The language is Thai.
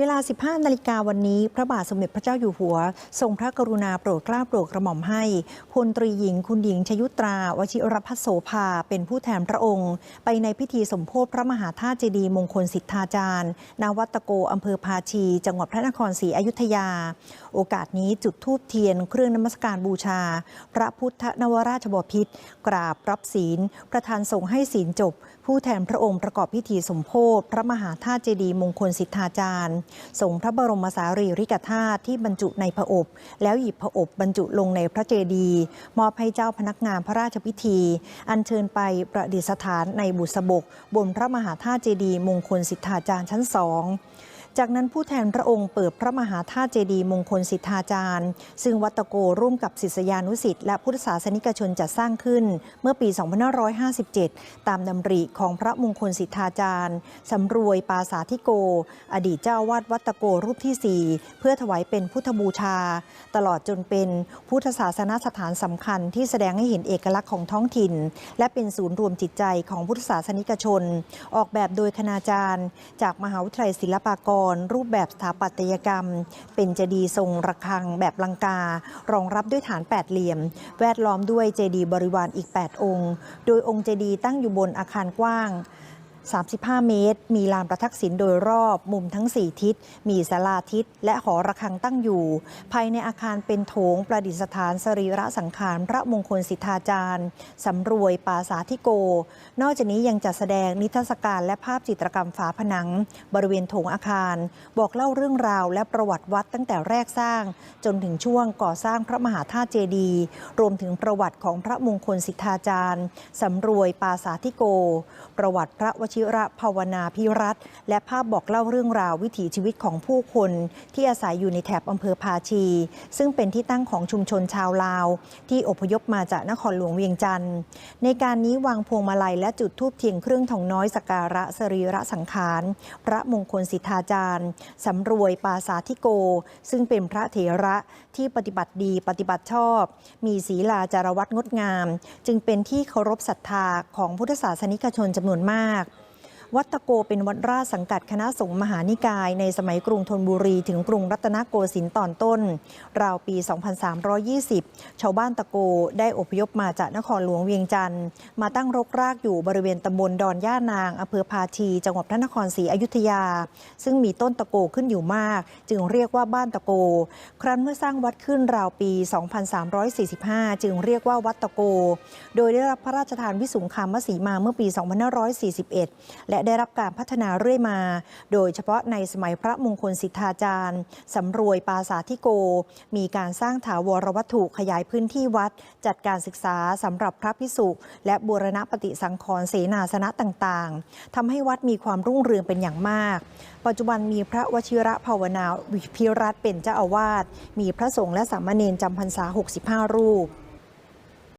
เวลา 15 นาฬิกาวันนี้ พระบาทสมเด็จพระเจ้าอยู่หัว ทรงพระกรุณาโปรดเกล้าโปรดกระหม่อมให้ พลตรีหญิงคุณหญิงชยุตรา วชิรพัฒโสภา เป็นผู้แทนพระองค์ ไปในพิธีสมโพธิพระมหาธาตุเจดีย์มงคลสิทธาจารย์ นาวัตโกอำเภอภาชี จังหวัดพระนครศรีอยุธยา โอกาสนี้จุดธูปเทียนเครื่องนมัสการบูชา พระพุทธนวราชบพิตรกราบรับศีล ประธานส่งให้ศีลจบ ผู้แทนพระองค์ประกอบพิธีสมโพธิพระมหาธาตุเจดีย์มงคลสิทธาจารย์ส่งพระบรมสารีริกธาตุที่บรรจุในผอบ แล้วหยิบผอบบรรจุลงในพระเจดีย์มอบให้เจ้าพนักงานพระราชพิธี อัญเชิญไปประดิษฐานในบุษบก บนพระมหาธาตุเจดีย์มงคลสิทธาจารย์ชั้นสอง จากนั้นผู้แทนพระองค์เปิดพระมหาธาตุเจดีย์มงคลสิทธาจารย์ ซึ่งวัตโกร่วมกับศิษยานุสิษย์และพุทธศาสนิกชนจัดสร้างขึ้นเมื่อปี 2557 ตามดำริของพระมงคลสิทธาจารย์สำรวยปาสาธิโก อดีตเจ้าวาดวัตโกรูปที่ 4 เพื่อถวายเป็นพุทธบูชา ตลอดจนเป็นพุทธศาสนสถานสำคัญที่แสดงให้เห็นเอกลักษณ์ของท้องถิ่น และเป็นศูนย์รวมจิตใจของพุทธศาสนิกชน ออกแบบโดยคณาจารย์ จากมหาวิทยาลัยศิลปากรรูปแบบสถาปัตยกรรม เป็นเจดีย์ทรงระฆังแบบลังกา รองรับด้วยฐานแปดเหลี่ยม แวดล้อมด้วยเจดีย์บริวารอีก 8 องค์ โดยองค์เจดีย์ตั้งอยู่บนอาคารกว้าง 35 เมตร มีลานประทักษิณโดยรอบมุมทั้ง 4 ทิศ มีศาลาทิศ และหอระฆังตั้งอยู่ ภายในอาคารเป็นโถงประดิษฐานสรีระสังขารพระมงคลสิทธาจารย์สำรวยปาสาธิโก นอกจากนี้ยังจัดแสดงนิทรรศการและภาพจิตรกรรมฝาผนัง บริเวณโถงอาคาร บอกเล่าเรื่องราวและประวัติวัดตั้งแต่แรกสร้าง จนถึงช่วงก่อสร้างพระมหาธาตุเจดีย์รวมถึงประวัติของพระมงคลสิทธาจารย์สำรวยปาสาธิโก ประวัติพระวชิระภาวนาพิรัตและภาพบอกเล่าเรื่องราววิถีชีวิตของผู้คนที่อาศัยอยู่ในแถบอำเภอภาชี ซึ่งเป็นที่ตั้งของชุมชนชาวลาว ที่อพยพมาจากนครหลวงเวียงจันทร์ ในการนี้วางพวงมาลัยและจุดธูปเทียนเครื่องทองน้อยสการะสรีระสังขาร พระมงคลสิทธาจารย์สำรวยปาสาธิโก ซึ่งเป็นพระเถระที่ปฏิบัติดีปฏิบัติชอบ มีศีลาจารวัตงดงาม จึงเป็นที่เคารพศรัทธาของพุทธศาสนิกชนจำนวนมาก วัดตะโกเป็นวัดราชสังกัดคณะสงฆ์มหานิกาย ในสมัยกรุงธนบุรีถึงกรุงรัตนโกสินทร์ตอนต้น ราวปี 2320 ชาวบ้านตะโกได้อพยพมาจากนครหลวงเวียงจันทร์มาตั้งรกรากอยู่บริเวณตำบลดอนย่านางอำเภอภาชีจังหวัดพระนครศรีอยุธยา ซึ่งมีต้นตะโกขึ้นอยู่มาก จึงเรียกว่าบ้านตะโก ครั้นเมื่อสร้างวัดขึ้นราวปี 2345 จึงเรียกว่าวัดตะโก โดยได้รับพระราชทานวิสุงคามสีมาเมื่อปี 2541 และได้รับการพัฒนาเรื่อยมา โดยเฉพาะในสมัยพระมงคลสิทธาจารย์สำรวยปาสาธิโก มีการสร้างถาวรวัตถุขยายพื้นที่วัด จัดการศึกษาสำหรับพระพิสุและบูรณปฏิสังขรณ์เสนาสนะต่างๆทำให้วัดมีความรุ่งเรืองเป็นอย่างมาก ปัจจุบันมีพระวชิระภาวนาวิพิรัตเป็นเจ้าอาวาสมีพระสงฆ์และสามเณรจำพรรษา 65 รูป